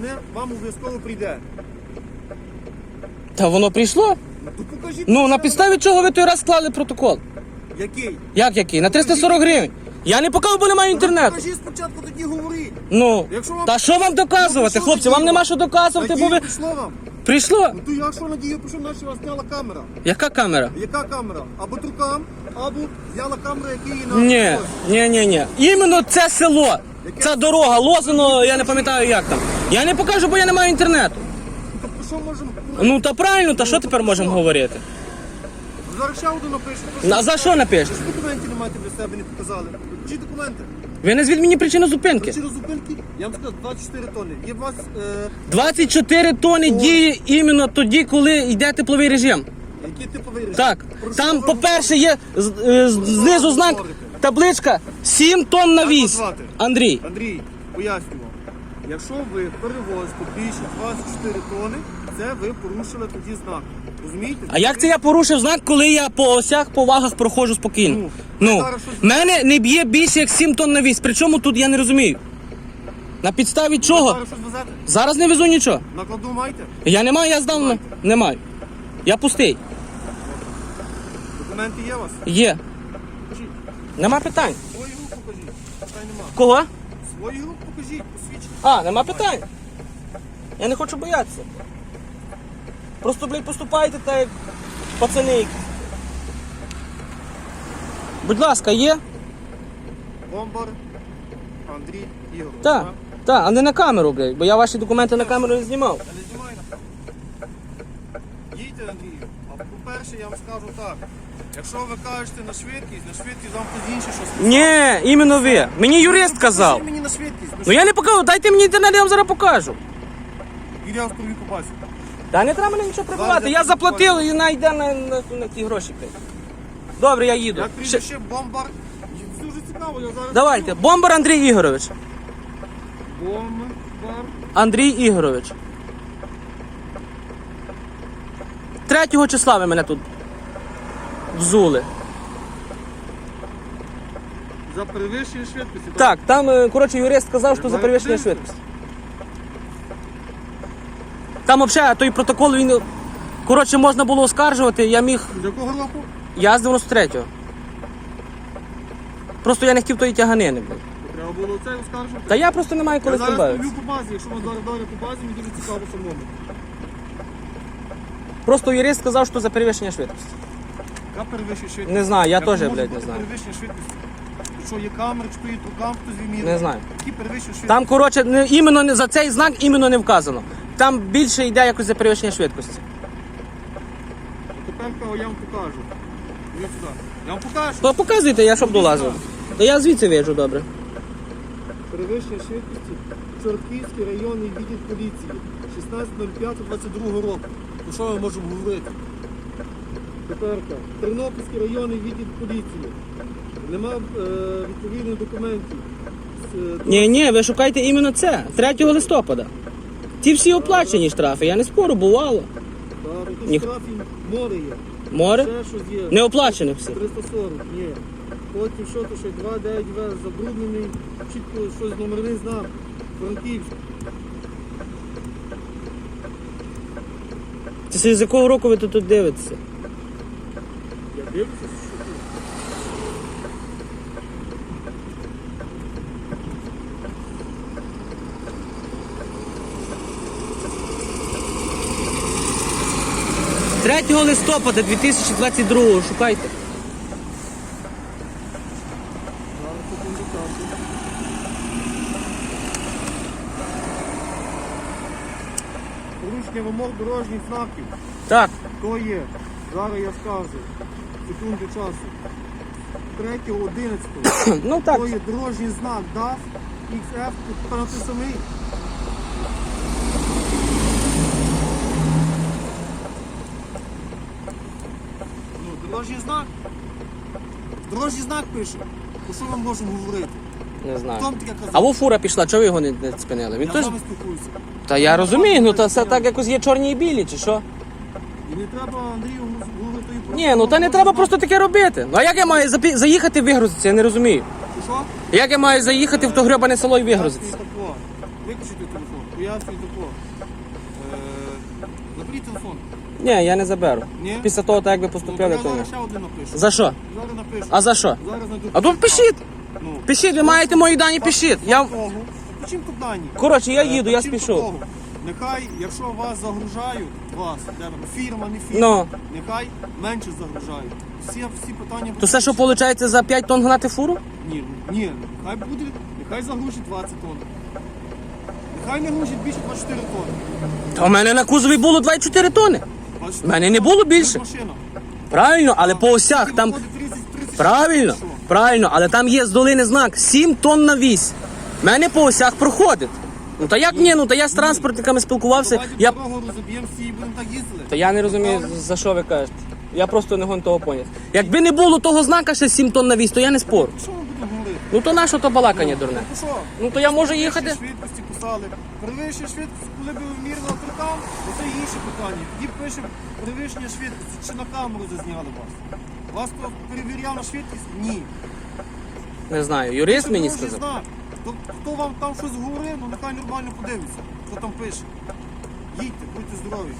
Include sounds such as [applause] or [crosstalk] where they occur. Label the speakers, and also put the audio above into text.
Speaker 1: вони вам обов'язково прийде.
Speaker 2: Та воно прийшло.
Speaker 1: Ну, покажіть.
Speaker 2: Ну, на підставі чого ви той раз склали протокол?
Speaker 1: Який?
Speaker 2: Як який? На 340 гривень. Я не показав, бо немає інтернету.
Speaker 1: Покажіть спочатку, тоді говоріть.
Speaker 2: Ну,
Speaker 1: Якщо вам-
Speaker 2: та що вам доказувати,
Speaker 1: Ну, що
Speaker 2: хлопці? Вам нема що доказувати, бо ви
Speaker 1: Надію прийшло вам.
Speaker 2: прийшло.
Speaker 1: Ну то я що надію, пишу, наші вас зняла камера.
Speaker 2: Яка камера?
Speaker 1: Яка камера? Або трукам, або зняла камера, її на
Speaker 2: Ні, ні, ні, ні. Іменно це село. Ця дорога, Лозино, я не пам'ятаю як там. Я не покажу, бо я не маю інтернету.
Speaker 1: Тобто що можемо?
Speaker 2: Ну та правильно, та що тепер можемо говорити?
Speaker 1: Зараз ще один напишу.
Speaker 2: А за що напишете?
Speaker 1: Що документів не маєте себе, не показали? Чи документи?
Speaker 2: Ви назвіть мені причину зупинки.
Speaker 1: Через зупинки, я вам сказав, 24 тонни. Є у вас е,
Speaker 2: 24 тони діє іменно тоді, коли йде тепловий режим.
Speaker 1: які типові режими?
Speaker 2: Так,
Speaker 1: Про що
Speaker 2: там,
Speaker 1: ви
Speaker 2: по-перше, є з- е, з- знизу знак, табличка 7 тонн на
Speaker 1: Як
Speaker 2: вісь.
Speaker 1: вас звати?
Speaker 2: Андрій.
Speaker 1: Андрій, пояснюю вам. Якщо ви перевозите більше 24 тони, це ви порушили тоді знак. Розумієте?
Speaker 2: А як це я порушив знак, коли я по осях, по вагах проходжу спокійно?
Speaker 1: Ну,
Speaker 2: Ну,
Speaker 1: зараз щось-
Speaker 2: мене не б'є більше як 7 тонн на вісь. Причому тут я не розумію. На підставі чого?
Speaker 1: Зараз щось везете?
Speaker 2: Зараз не везу нічого.
Speaker 1: Накладу маєте?
Speaker 2: Я не маю, я здав на... не маю. Я пустий.
Speaker 1: Документи є у вас?
Speaker 2: Є.
Speaker 1: Покажіть.
Speaker 2: Нема питань.
Speaker 1: Свою руку покажіть. Питань нема.
Speaker 2: Кого?
Speaker 1: Свою руку покажіть, посвідчіть.
Speaker 2: А, нема питань. Я не хочу боятися. Просто, блядь, поступайте так, як пацани якісь. Будь ласка, є?
Speaker 1: Бомбар, Андрій, Ігор.
Speaker 2: Так. Так, а не на камеру, блядь, бо я ваші документи на камеру не знімав.
Speaker 1: Знімаю. Їдьте, Андрію. А по-перше, я вам скажу так. Якщо ви кажете на швидкість, на швидкість вам хтось інший щось сказав.
Speaker 2: Ні, іменно ви. Мені юрист казав.
Speaker 1: Мені на швидкість.
Speaker 2: Ну я не покажу, дайте мені інтернет, я вам зараз покажу.
Speaker 1: І я в крові побачу.
Speaker 2: Та не треба мені нічого прибувати. Я заплатив і найде на, на, на ті гроші. Добре, я їду.
Speaker 1: Як
Speaker 2: Ще-
Speaker 1: прізвище бомбар. Це дуже цікаво, я зараз.
Speaker 2: Давайте, бомбар Андрій Ігорович.
Speaker 1: Бомбар.
Speaker 2: Андрій Ігорович. Третього числа ви мене тут взули.
Speaker 1: За перевищення швидкості.
Speaker 2: Так, там, е, коротше, юрист сказав, що за перевищення швидкості. Там взагалі той протокол він. Коротше, можна було оскаржувати, я міг.
Speaker 1: З якого року?
Speaker 2: Я з 93-го. Просто я не хотів тої тяганини.
Speaker 1: Треба було це оскаржувати.
Speaker 2: Та я просто не маю коли
Speaker 1: Я зараз по базі, якщо вас зараз далі по базі, мені дуже цікаво самому.
Speaker 2: Просто юрист сказав, що за перевищення швидкості.
Speaker 1: Яка перевищення швидкість?
Speaker 2: Не знаю, я
Speaker 1: Як
Speaker 2: теж,
Speaker 1: може
Speaker 2: блядь, не
Speaker 1: бути
Speaker 2: знаю.
Speaker 1: Перевищення швидкості. Що є камери, чи то є рукам, хтось вимірює?
Speaker 2: Не знаю.
Speaker 1: Які перевищення швидкості?
Speaker 2: Там, коротше, не, іменно не, за цей знак іменно не вказано. Там більше йде якось за перевищення швидкості.
Speaker 1: Тепер я вам покажу. Ідіть сюди. Я вам покажу.
Speaker 2: То показуйте, я щоб долазив. То я звідси вижу добре.
Speaker 1: Перевищення швидкості Чортківський районний відділ поліції 16.05.22 року. Про що ми можемо говорити? Теперка. Тернопільський районний відділ поліції. Нема е, відповідних документів. З, е,
Speaker 2: Ні, ні, ви шукайте іменно це, 3 листопада. Ті всі оплачені штрафи, я не спору, бувало.
Speaker 1: та, тут
Speaker 2: Ні.
Speaker 1: штрафів море є.
Speaker 2: Море?
Speaker 1: Ще щось є.
Speaker 2: Не оплачені всі.
Speaker 1: 340, ні. Потім що то ще 2,9 В забруднений, чітко щось номерний знак. Франківськ.
Speaker 2: Це з якого року ви тут, дивитеся?
Speaker 1: Я дивлюся,
Speaker 2: 3 листопада 2022 шукайте.
Speaker 1: Зараз секунду часу. Порушення вимог дорожніх знаків.
Speaker 2: Так,
Speaker 1: То є. Зараз я скажу. Секунду часу. 3.11. [clears throat]
Speaker 2: ну так.
Speaker 1: То є дорожній знак DAF XF, тут самий. Ну, дорожній знак. Дорожній знак пише. Про що ми можемо говорити?
Speaker 2: Не
Speaker 1: Хто
Speaker 2: знаю.
Speaker 1: вам таке казав?
Speaker 2: А во фура пішла, чого ви його не, не спинили? Він
Speaker 1: я
Speaker 2: теж.
Speaker 1: з вами спілкуюся.
Speaker 2: Та я розумію, ну та все так якось є чорні і білі, чи що?
Speaker 1: І не треба Андрію і
Speaker 2: Ні, ну та не треба просто таке робити. Ну а як я маю запі- заїхати вигрузитися, я не розумію.
Speaker 1: Що?
Speaker 2: Як я маю заїхати в то гребане село і вигрузитися?
Speaker 1: Виключити телефон. пояснюю тако. Е, Заберіть телефон.
Speaker 2: Ні, я не заберу.
Speaker 1: Ні?
Speaker 2: Після того, так як ви
Speaker 1: Ну,
Speaker 2: поступили,
Speaker 1: я
Speaker 2: то
Speaker 1: зараз ще один напишу.
Speaker 2: За що?
Speaker 1: Зараз напишу.
Speaker 2: А за що?
Speaker 1: Зараз знайду.
Speaker 2: А тут пишіть.
Speaker 1: Ну,
Speaker 2: Пишіть, ви маєте мої дані, пишіть. Я...
Speaker 1: того. Чим тут дані?
Speaker 2: Коротше, я
Speaker 1: Е,
Speaker 2: їду, я
Speaker 1: чим
Speaker 2: спішу.
Speaker 1: Нехай, якщо вас загружають, вас, де там, фірма, не фірма,
Speaker 2: Ну.
Speaker 1: нехай менше загружають. Всі, всі питання...
Speaker 2: То все, що виходить, за 5 тонн гнати фуру?
Speaker 1: Ні, ні, нехай буде, нехай загрузить 20 тонн. Нехай не грузить більше 24 тонни.
Speaker 2: Та у мене на кузові було 24 тонни.
Speaker 1: 24
Speaker 2: В мене не було більше.
Speaker 1: Машина.
Speaker 2: Правильно, але по осях там.
Speaker 1: 30, 30,
Speaker 2: Правильно? Правильно, але там є з долини знак 7 тонн на вісь. Мене по осях проходить. Ну та як ні, ну та я з транспортниками спілкувався.
Speaker 1: Давайте
Speaker 2: Я...
Speaker 1: дорогу розоб'ємо всі і будемо так їздили.
Speaker 2: Та я не розумію, за що ви кажете. Я просто не гон того поняти. Якби не було того знака ще 7 тонн на вісь, то я не спорю.
Speaker 1: Що ми будемо говорити?
Speaker 2: Ну то нащо то балакання дурне?
Speaker 1: Ну що?
Speaker 2: Ну то я можу їхати.
Speaker 1: Перевищення швидкості писали. Перевищення швидкості, коли б вимірно там, то це інше питання. Тоді пише перевищення швидкості, чи на камеру зазняли вас. Вас хто перевіряв на швидкість? Ні.
Speaker 2: Не знаю, юрист мені
Speaker 1: дорожній
Speaker 2: сказав.
Speaker 1: знак. То, хто вам там щось говорив, ну нехай нормально подивиться, хто там пише. Їдьте, будьте здорові.